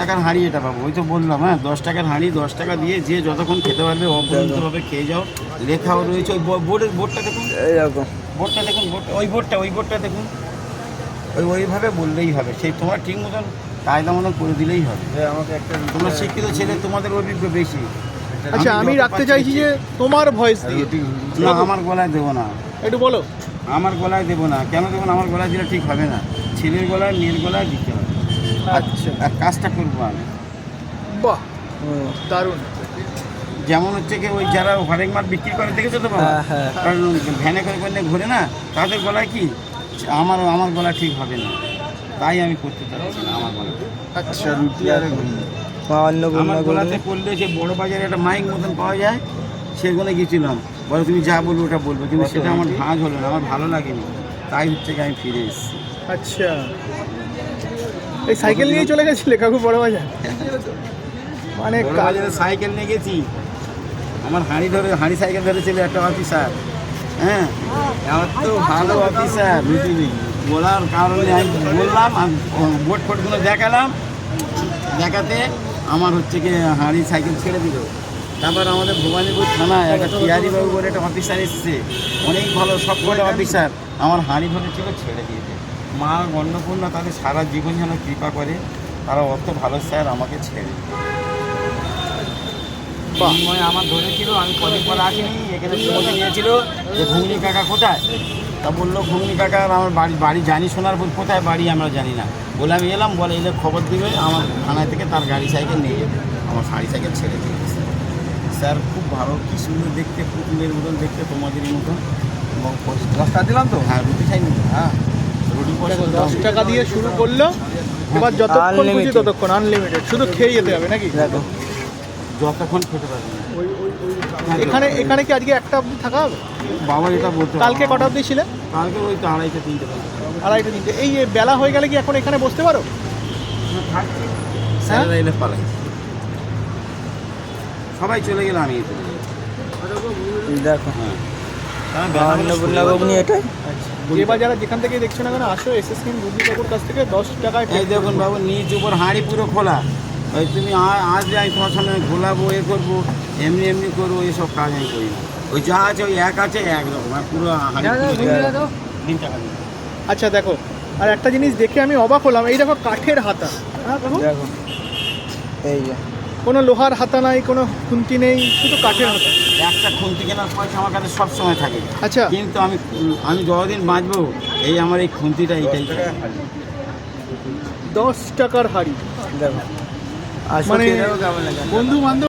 টাকার হাঁড়ি এটা পাবো। ওই তো বললাম হ্যাঁ দশ টাকার হাঁড়ি দশ টাকা দিয়ে যে যতক্ষণ খেতে পারবে অপরিমিতভাবে খেয়ে যাও। লেখাও রয়েছে ওই বোর্ডের বোর্ডটা দেখুন। বোর্ডটা দেখুন বোর্ডটা ওই বোর্ডটা ওই বোর্ডটা দেখুন। ওই ওইভাবে বললেই হবে। সেই তোমার ঠিক মতন কায়দা মতন করে দিলেই হবে। আমাকে একটা তোমরা শিক্ষিত ছেলে তোমাদের অভিজ্ঞ বেশি। আচ্ছা আমি রাখতে চাইছি যে তোমার ভয়েস দিয়ে। না আমার গলায় দেবো না। একটু বলো। আমার গলায় দেবো না। কেন দেবো না আমার গলায় দিলে ঠিক হবে না। ছেলের গলায় মেয়ের গলায় দিতে আচ্ছা আর কাজটা করব আমি। বাহ দারুণ। যেমন হচ্ছে কি ওই যারা হরেক মাঠ বিক্রি করে দেখেছ তো বাবা? হ্যাঁ, হ্যাঁ। কারণ ভ্যানে করে করে ঘুরে না তাদের গলায় কি আমার আমার গলা ঠিক হবে না। তাই আমি করতে চাচ্ছি না আমার গলা আচ্ছা। রুটি আর আমার গলাতে করলে সে বড় বাজারে একটা মাইক মতন পাওয়া যায় সেখানে গেছিলাম। বলে তুমি যা বলব ওটা বলব কিন্তু সেটা আমার ভাঁজ হলো না আমার ভালো লাগেনি। তাই হচ্ছে কি আমি ফিরে এসেছি। আচ্ছা। এই সাইকেল নিয়ে চলে গেছিলে কাকু বড় বাজার মানে সাইকেল নিয়ে গেছি। আমার হাঁড়ি ধরে হাঁড়ি সাইকেল ধরেছিল একটা অফিসার হ্যাঁ? আমার তো ভালো অফিসার বুঝলি? বলার কারণে আমি বললাম বোট ফোটগুলো দেখালাম। দেখাতে আমার হচ্ছে কি হাঁড়ি সাইকেল ছেড়ে দিল। তারপর আমাদের ভবানীপুর থানায় একটা টিয়ারি বাবু বলে একটা অফিসার এসছে। অনেক ভালো সব অফিসার আমার হাঁড়ি ধরেছিল ছেড়ে দিয়েছে। মা অন্নপূর্ণা তাদের সারা জীবন যেন কৃপা করে তারা অত ভালো স্যার আমাকে ছেড়ে বাহ। আমার ধরেছিল আমি কদিন পর আসিনি এখানে বসে নিয়েছিল যে ঘুগনি কাকা কোথায়? তা বলল ঘুগনি কাকা আর আমার বাড়ি বাড়ি জানি শোনার পর কোথায় বাড়ি আমরা জানি না। বলে আমি এলাম বলে এলে খবর দিবে আমার থানায় থেকে তার গাড়ি সাইকেল নিয়ে যাবে আমার শাড়ি সাইকেল ছেড়ে দিয়েছে স্যার খুব ভালো কি সুন্দর দেখতে পুতুলের মতন দেখতে তোমাদেরই মতন। এবং দশটা দিলাম তো? হ্যাঁ রুটি খাই নি হ্যাঁ। দশ টাকা দিয়ে শুরু করল। এবার যতক্ষণ খুশি ততক্ষণ আনলিমিটেড শুধু খেয়ে যেতে হবে নাকি? যতক্ষণ খেতে পারবে এখানে এখানে কি আজকে একটা অবধি থাকা হবে? বাবা এটা বলতে কালকে কটা অবধি ছিলেন কালকে ওই তো আড়াইটা তিনটে। আড়াইটা তিনটে। এই বেলা হয়ে গেলে কি এখন এখানে বসতে পারো? পালাই। সবাই চলে গেলে আমি দেখো। হ্যাঁ। কারণ বেলা হলে এটাই। যে যারা যেখান থেকে দেখছ না কেন আসো এস এস রুগী কাকুর কাছ থেকে দশ টাকায় এই দেখুন বাবু নিচ উপর হাঁড়ি পুরো খোলা। ওই তুমি আ- আজ যাই তোমার সামনে ঘোলাবো এ করব এমনি এমনি করব এসব কাজ আমি করি না। ওই যা আছে ওই এক আছে আর পুরো আচ্ছা দেখো আর একটা জিনিস দেখে আমি অবাক হলাম এই দেখো কাঠের হাতা। হ্যাঁ? দেখো এই যে। কোনো লোহার হাতা নাই কোনো খুন্তি নেই শুধু কাঠের হাতা। একটা খুন্তি কেনার পয়সা আমার কাছে সব সময় থাকে। আচ্ছা। কিন্তু আমি আমি যতদিন বাঁচবো এই আমার এই খুন্তিটা এইটাই। দশ টাকার হাড়ি। দেখো। মানে বন্ধু বান্ধব